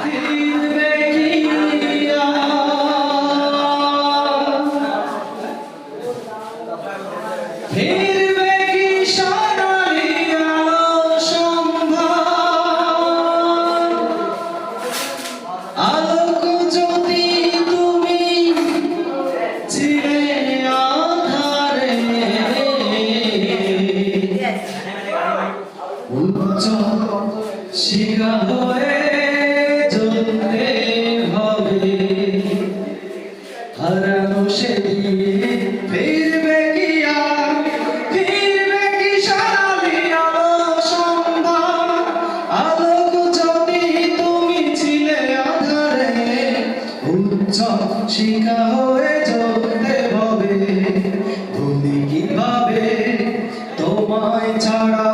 Amen. শিকা হয়ে চলতে হবে। তুমি তোমায় ছাড়া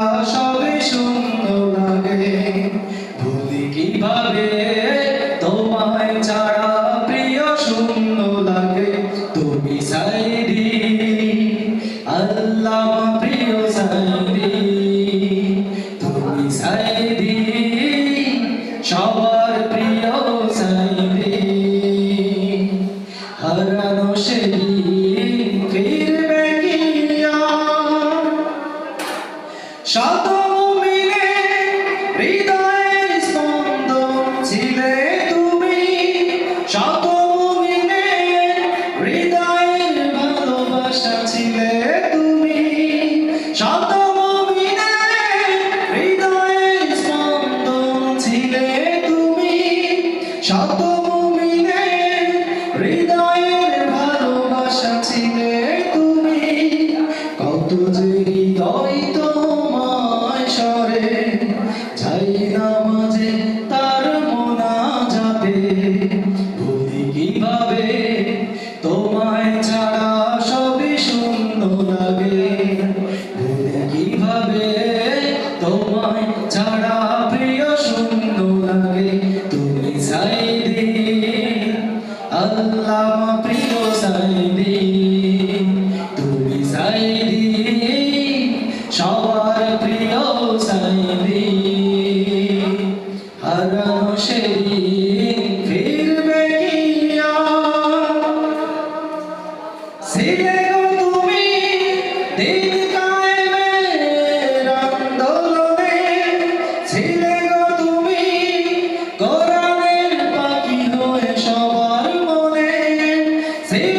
শত সবার Sí.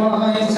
তোমায়